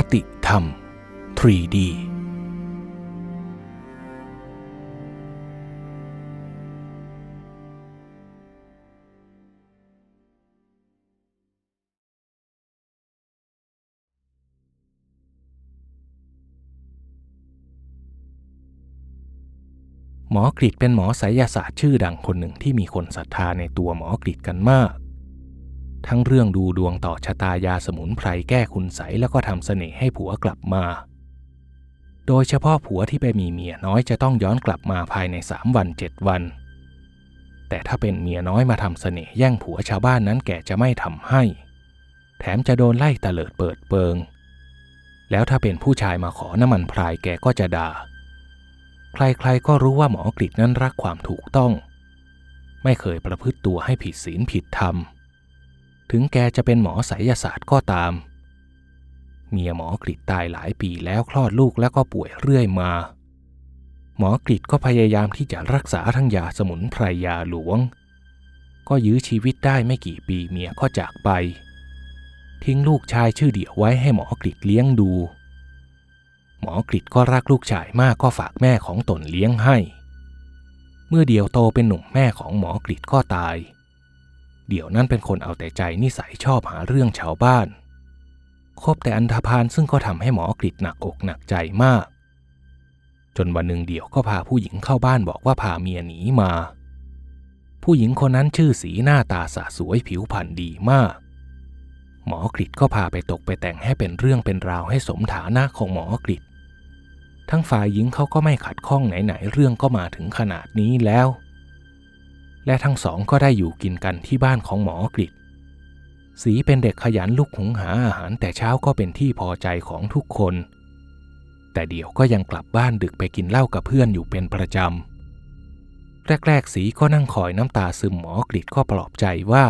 คติธรรม 3D หมอกริดเป็นหมอไสยศาสตร์ชื่อดังคนหนึ่งที่มีคนศรัทธาในตัวหมอกริดกันมาก ทั้งเรื่องดูดวงต่อชะตายาสมุนไพรแก้คุณใสแล้วก็ทำเสน่ห์ให้ผัวกลับมา โดยเฉพาะผัวที่ไปมีเมียน้อยจะต้องย้อนกลับมาภายในสามวันเจ็ดวัน แต่ถ้าเป็นเมียน้อยมาทำเสน่ห์แย่งผัวชาวบ้านนั้นแกจะไม่ทำให้ แถมจะโดนไล่ตะเลิดเปิดเปิง แล้วถ้าเป็นผู้ชายมาขอน้ำมันพรายแกก็จะด่า ใครๆก็รู้ว่าหมอกริดนั้นรักความถูกต้อง ไม่เคยประพฤติตัวให้ผิดศีลผิดธรรม ถึงแกจะเป็นหมอไสยศาสตร์ก็ตาม เมียหมอกริดตายหลายปีแล้วคลอดลูกแล้วก็ป่วยเรื่อยมา หมอกริดก็พยายามที่จะรักษาทั้งยาสมุนไพรยาหลวง ก็ยื้อชีวิตได้ไม่กี่ปีเมียก็จากไป ทิ้งลูกชายชื่อเดี่ยวไว้ให้หมอกริดเลี้ยงดู หมอกริดก็รักลูกชายมากก็ฝากแม่ของตนเลี้ยงให้ เมื่อเดี่ยวโตเป็นหนุ่มแม่ของหมอกริดก็ตาย เดี่ยวนั้นเป็นคนเอาแต่ใจนิสัยชอบหาเรื่องชาวบ้าน คบแต่อันธพาลซึ่งก็ทำให้หมอกริดหนักอกหนักใจมาก จนวันหนึ่งเดี่ยวก็พาผู้หญิงเข้าบ้านบอกว่าพาเมียหนีมา ผู้หญิงคนนั้นชื่อสีหน้าตาสะสวยผิวพรรณดีมาก หมอกริดก็พาไปตกไปแต่งให้เป็นเรื่องเป็นราวให้สมฐานะของหมอกริดทั้งฝ่ายหญิงเขาก็ไม่ขัดข้องไหนๆเรื่องก็มาถึงขนาดนี้แล้ว และทั้งสองก็ได้อยู่กินกันที่บ้านของหมอกริดสีเป็นเด็กขยันลุกหุงหาอาหารแต่เช้าก็เป็นที่พอใจของทุกคน แต่เดี๋ยวก็ยังกลับบ้านดึกไปกินเหล้ากับเพื่อนอยู่เป็นประจำ แรกๆ สีก็นั่งคอยน้ำตาซึมหมอกริดก็ปลอบใจว่า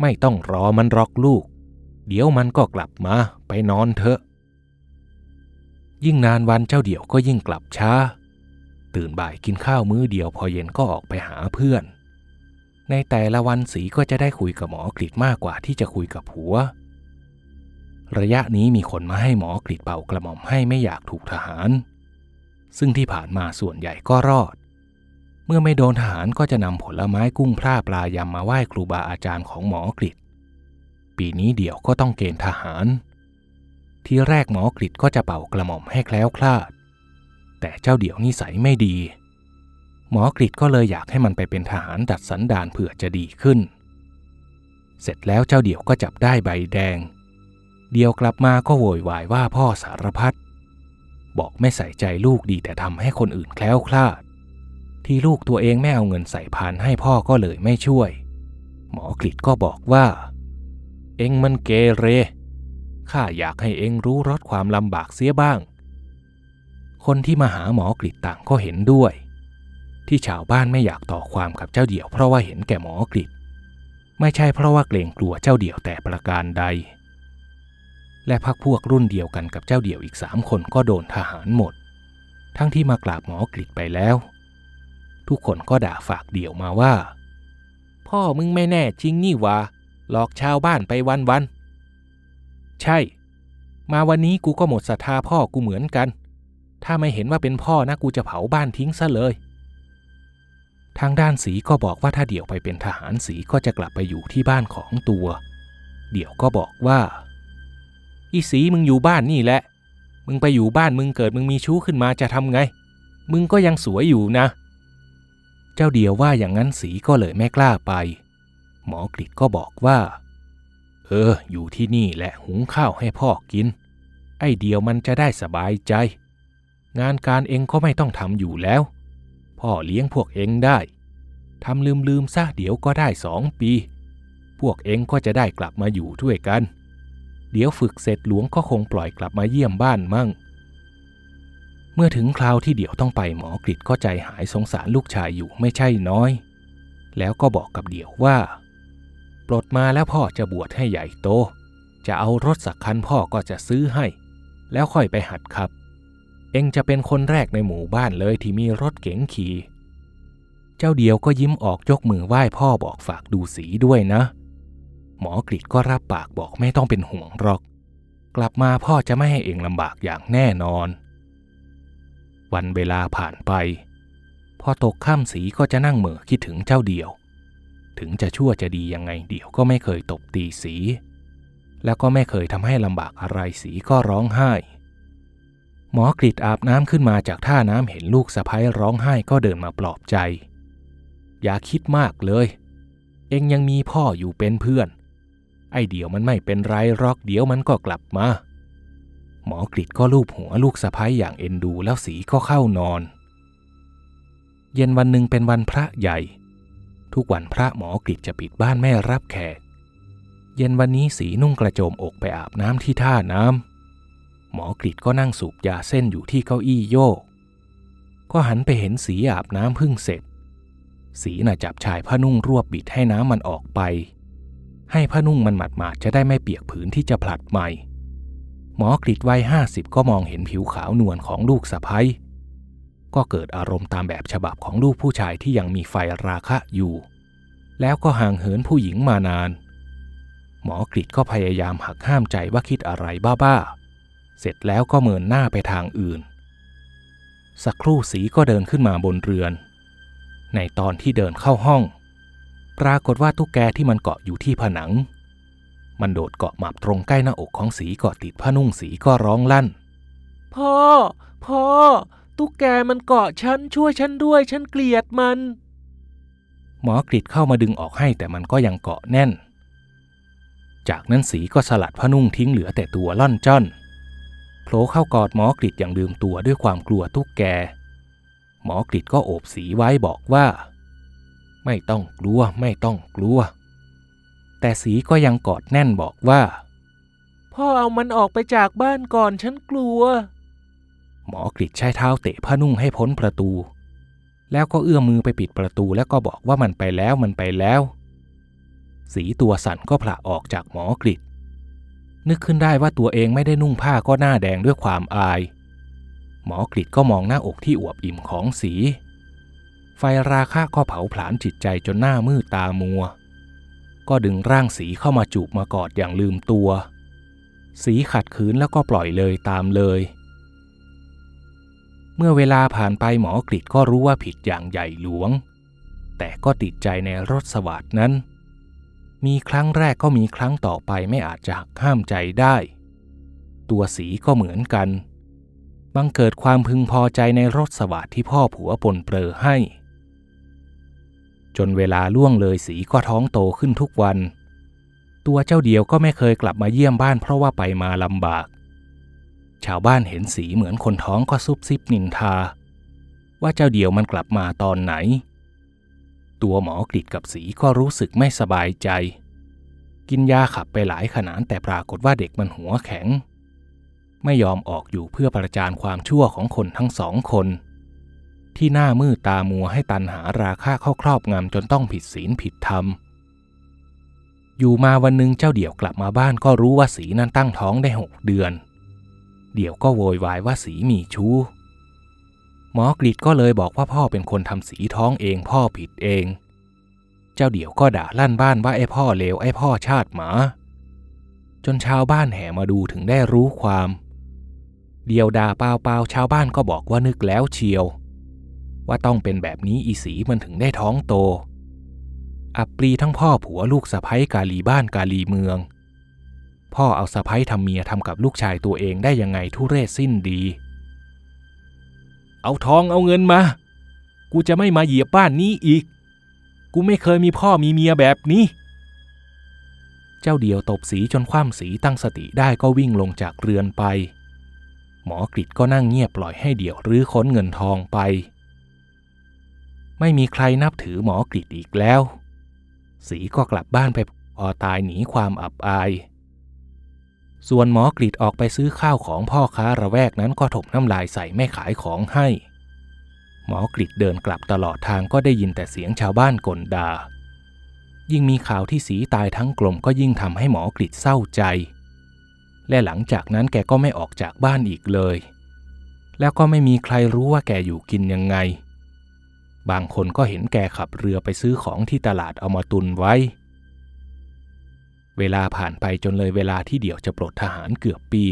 ไม่ต้องรอมันรอกลูก เดี๋ยวมันก็กลับมาไปนอนเถอะ ยิ่งนานวันเจ้าเดี่ยวก็ยิ่งกลับช้า ตื่นบ่ายกินข้าวมื้อเดียวพอเย็นก็ออกไปหาเพื่อน ในแต่ละวันสีก็จะได้คุยกับหมอกริดมากกว่าที่จะคุยกับผัว ระยะนี้มีคนมาให้หมอกริดเป่ากระหม่อมให้ไม่อยากถูกทหาร ซึ่งที่ผ่านมาส่วนใหญ่ก็รอด เมื่อไม่โดนทหารก็จะนำผลไม้กุ้งพร่าปลายำมาไหว้ครูบาอาจารย์ของหมอกริดปีนี้เดี่ยวก็ต้องเกณฑ์ทหาร ที่แรกหมอกริดก็จะเป่ากระหม่อมให้แคล้วคลาด แต่เจ้าเดี่ยวนิสัยไม่ดี หมอกริดก็เลยอยากให้มันไปเป็นทหารดัดสันดานเผื่อจะดีขึ้น เสร็จแล้วเจ้าเดี่ยวก็จับได้ใบแดง เดียวกลับมาก็โวยวายว่าพ่อสารพัดบอกไม่ใส่ใจลูกดีแต่ทำให้คนอื่นแคล้วคลาด ที่ลูกตัวเองไม่เอาเงินใส่พานให้พ่อก็เลยไม่ช่วย หมอกริดก็บอกว่า เอ็งมันเกเรข้าอยากให้เอ็งรู้รสความลำบากเสียบ้าง คนที่มาหาหมอกริต่างก็เห็นด้วย ที่ชาวบ้านไม่อยากต่อความกับเจ้าเดี่ยวเพราะว่าเห็นแก่หมอกริไม่ใช่เพราะว่าเกรงกลัวเจ้าเดี่ยวแต่ประการใด และพักพวกรุ่นเดียวกันกับเจ้าเดี่ยวอีกสามคนก็โดนทหารหมด ทั้งที่มากราบหมอกริไปแล้ว ทุกคนก็ด่าฝากเดี่ยวมาว่า พ่อมึงไม่แน่จริงนี่วะหลอกชาวบ้านไปวันวันๆใช่ มาวันนี้กูก็หมดศรัทธาพ่อกูเหมือนกัน ถ้าไม่เห็นว่าเป็นพ่อนะกูจะเผาบ้านทิ้งซะเลย ทางด้านสีก็บอกว่าถ้าเดี่ยวไปเป็นทหารสีก็จะกลับไปอยู่ที่บ้านของตัว เดี่ยวก็บอกว่า อีสีมึงอยู่บ้านนี่แหละ มึงไปอยู่บ้านมึงเกิดมึงมีชู้ขึ้นมาจะทำไง มึงก็ยังสวยอยู่นะ เจ้าเดียวว่าอย่างนั้นสีก็เลยไม่กล้าไป หมอกริดก็บอกว่า เออ อยู่ที่นี่แหละหุงข้าวให้พ่อกิน ไอ้เดียวมันจะได้สบายใจ งานการเองก็ไม่ต้องทำอยู่แล้ว พ่อเลี้ยงพวกเองได้ทำลืมลืมๆซะเดี๋ยวก็ได้สองปี พวกเองก็จะได้กลับมาอยู่ด้วยกัน เดี๋ยวฝึกเสร็จหลวงก็คงปล่อยกลับมาเยี่ยมบ้านมั่ง เมื่อถึงคราวที่เดี๋ยวต้องไปหมอกริดก็ใจหายสงสารลูกชายอยู่ไม่ใช่น้อย แล้วก็บอกกับเดี่ยวว่า ปลดมาแล้วพ่อจะบวชให้ใหญ่โต จะเอารถสักคันพ่อก็จะซื้อให้ แล้วค่อยไปหัดขับ เองจะเป็นคนแรกในหมู่บ้านเลยที่มีรถเก๋งขี่เจ้าเดียวก็ยิ้มออกยกมือไหว้พ่อบอกฝากดูสีด้วยนะ หมอกริดก็รับปากบอกไม่ต้องเป็นห่วงหรอก กลับมาพ่อจะไม่ให้เองลำบากอย่างแน่นอน วันเวลาผ่านไป พอตกค่ำสีก็จะนั่งเหม่อคิดถึงเจ้าเดียว ถึงจะชั่วจะดียังไงเดียวก็ไม่เคยตบตีสี แล้วก็ไม่เคยทำให้ลำบากอะไรสีก็ร้องไห้ หมอกริดอาบน้ำขึ้นมาจากท่าน้ำเห็นลูกสะพ้ยร้องไห้ก็เดินมาปลอบใจ อย่าคิดมากเลย เองยังมีพ่ออยู่เป็นเพื่อน ไอเดี๋ยวมันไม่เป็นไรรอกเดี๋ยวมันก็กลับมา หมอกริดก็ลูบหัวลูกสะพ้ยอย่างเอ็นดูแล้วสีก็เข้านอน เย็นวันหนึ่งเป็นวันพระใหญ่ ทุกวันพระหมอกริดจะปิดบ้านไม่รับแขก เย็นวันนี้สีนุ่งกระโจมอกไปอาบน้ำที่ท่าน้ำ หมอกริดก็นั่งสูบยาเส้นอยู่ที่เก้าอี้โยก ก็หันไปเห็นสีอาบน้ำพึ่งเสร็จ สีน่ะจับชายผ้านุ่งรวบบิดให้น้ำมันออกไป ให้ผ้านุ่งมันหมาดๆจะได้ไม่เปียกผืนที่จะผลัดใหม่ หมอกริดวัยห้าสิบก็มองเห็นผิวขาวนวลของลูกสะพ้ยก็เกิดอารมณ์ตามแบบฉบับของลูกผู้ชายที่ยังมีไฟราคะอยู่ แล้วก็ห่างเหินผู้หญิงมานาน หมอกริดก็พยายามหักห้ามใจว่าคิดอะไรบ้าๆ เสร็จแล้วก็เมินหน้าไปทางอื่น สักครู่สีก็เดินขึ้นมาบนเรือน ในตอนที่เดินเข้าห้อง ปรากฏว่าตุ๊กแกที่มันเกาะอยู่ที่ผนัง มันโดดเกาะหมับตรงใกล้หน้าอกของสีเกาะติดผ้านุ่งสีก็ร้องลั่น พ่อ พ่อ ตุ๊กแกมันเกาะฉันช่วยฉันด้วยฉันเกลียดมัน หมอกริดเข้ามาดึงออกให้แต่มันก็ยังเกาะแน่น จากนั้นสีก็สลัดผ้านุ่งทิ้งเหลือแต่ตัวล่อนจ้อนโผล่เข้ากอดหมอกริดอย่างลืมตัวด้วยความกลัวตุ๊กแก หมอกริดก็โอบสีไว้บอกว่า ไม่ต้องกลัวไม่ต้องกลัว แต่สีก็ยังกอดแน่นบอกว่า พ่อเอามันออกไปจากบ้านก่อนฉันกลัว หมอกริดใช้เท้าเตะผ้านุ่งให้พ้นประตู แล้วก็เอื้อมมือไปปิดประตูแล้วก็บอกว่ามันไปแล้วมันไปแล้ว สีตัวสั่นก็ผละออกจากหมอกริด นึกขึ้นได้ว่าตัวเองไม่ได้นุ่งผ้าก็หน้าแดงด้วยความอาย หมอกริดก็มองหน้าอกที่อวบอิ่มของสี ไฟราคะก็เผาผลาญจิตใจจนหน้ามืดตามัว ก็ดึงร่างสีเข้ามาจูบมากอดอย่างลืมตัว สีขัดขืนแล้วก็ปล่อยเลยตามเลย เมื่อเวลาผ่านไปหมอกริดก็รู้ว่าผิดอย่างใหญ่หลวง แต่ก็ติดใจในรสสวัสดนั้น มีครั้งแรกก็มีครั้งต่อไปไม่อาจจะหักห้ามใจได้ ตัวสีก็เหมือนกัน บังเกิดความพึงพอใจในรสสวัสดที่พ่อผัวปนเปรอให้ จนเวลาล่วงเลยสีก็ท้องโตขึ้นทุกวัน ตัวเจ้าเดียวก็ไม่เคยกลับมาเยี่ยมบ้านเพราะว่าไปมาลำบาก ชาวบ้านเห็นสีเหมือนคนท้องก็ซุบซิบนินทา ว่าเจ้าเดียวมันกลับมาตอนไหน ตัวหมอกริดกับสีก็รู้สึกไม่สบายใจ กินยาขับไปหลายขนานแต่ปรากฏว่าเด็กมันหัวแข็ง ไม่ยอมออกอยู่เพื่อประจานความชั่วของคนทั้งสองคน ที่หน้ามืดตามัวให้ตันหาราคาเข้าครอบงำจนต้องผิดศีลผิดธรรม อยู่มาวันหนึ่งเจ้าเดี่ยวกลับมาบ้านก็รู้ว่าสีนั้นตั้งท้องได้หกเดือน เดี่ยวก็โวยวายว่าสีมีชู้ หมอกริดก็เลยบอกว่าพ่อเป็นคนทำสีท้องเองพ่อผิดเอง เจ้าเดี่ยวก็ด่าลั่นบ้านว่าไอ้พ่อเลวไอ้พ่อชาติหมา จนชาวบ้านแห่มาดูถึงได้รู้ความ เดียวด่าเปล่าเปล่าชาวบ้านก็บอกว่านึกแล้วเชียว ว่าต้องเป็นแบบนี้อีสีมันถึงได้ท้องโต อับปรีทั้งพ่อผัวลูกสะพ้ยกาลีบ้านกาลีเมือง พ่อเอาสะพ้ยทำเมียทำกับลูกชายตัวเองได้ยังไงทุเรศสิ้นดี เอาทองเอาเงินมา กูจะไม่มาเหยียบบ้านนี้อีก กูไม่เคยมีพ่อมีเมียแบบนี้ เจ้าเดียวตบสีจนคว่ำสีตั้งสติได้ก็วิ่งลงจากเรือนไป หมอกริดก็นั่งเงียบปล่อยให้เดี่ยวรื้อค้นเงินทองไป ไม่มีใครนับถือหมอกริดอีกแล้ว สีก็กลับบ้านไปพอตายหนีความอับอาย ส่วนหมอกริดออกไปซื้อข้าวของพ่อค้าระแวกนั้นก็ถมน้ำลายใส่ไม่ขายของให้ หมอกริดเดินกลับตลอดทางก็ได้ยินแต่เสียงชาวบ้านกลดา่ายิ่งมีข่าวที่สีตายทั้งกลมก็ยิ่งทำให้หมอกริดเศร้าใจ และหลังจากนั้นแกก็ไม่ออกจากบ้านอีกเลย แล้วก็ไม่มีใครรู้ว่าแกอยู่กินยังไง บางคนก็เห็นแกขับเรือไปซื้อของที่ตลาดเอามาตุนไว้ เวลาผ่านไปจนเลยเวลาที่เดี่ยวจะปลดทหารเกือบปี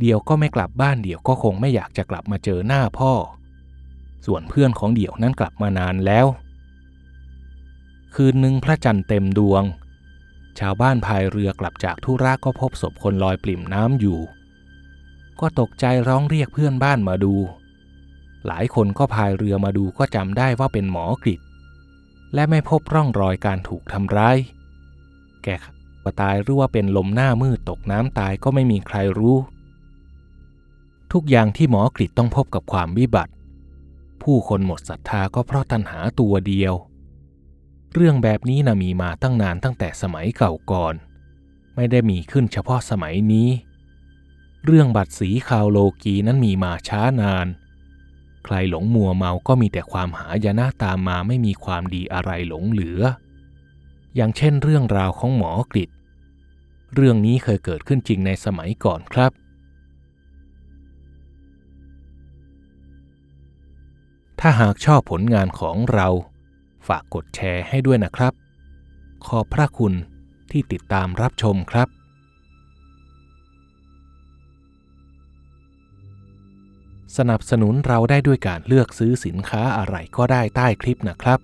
เดี่ยวก็ไม่กลับบ้านเดี่ยวก็คงไม่อยากจะกลับมาเจอหน้าพ่อ ส่วนเพื่อนของเดี่ยวนั้นกลับมานานแล้ว คืนหนึ่งพระจันทร์เต็มดวง ชาวบ้านพายเรือกลับจากธุระก็พบศพคนลอยปริ่มน้ำอยู่ ก็ตกใจร้องเรียกเพื่อนบ้านมาดู หลายคนก็พายเรือมาดูก็จำได้ว่าเป็นหมอกฤษและไม่พบร่องรอยการถูกทำร้าย แกก็ตายหรือว่าเป็นลมหน้ามืดตกน้ำตายก็ไม่มีใครรู้ ทุกอย่างที่หมอกฤษต้องพบกับความวิบัติ ผู้คนหมดศรัทธาก็เพราะตัณหาตัวเดียว เรื่องแบบนี้นะมีมาตั้งนานตั้งแต่สมัยเก่าก่อน ไม่ได้มีขึ้นเฉพาะสมัยนี้ เรื่องบัตรสีคาวโลกีนั้นมีมาช้านานใครหลงมัวเมาก็มีแต่ความหายนะตามมาไม่มีความดีอะไรหลงเหลือ อย่างเช่นเรื่องราวของหมอกฤษเรื่องนี้เคยเกิดขึ้นจริงในสมัยก่อนครับ ถ้าหากชอบผลงานของเรา ฝากกดแชร์ให้ด้วยนะครับ ขอบพระคุณที่ติดตามรับชมครับสนับสนุนเราได้ด้วยการเลือกซื้อสินค้าอะไรก็ได้ใต้คลิปนะครับ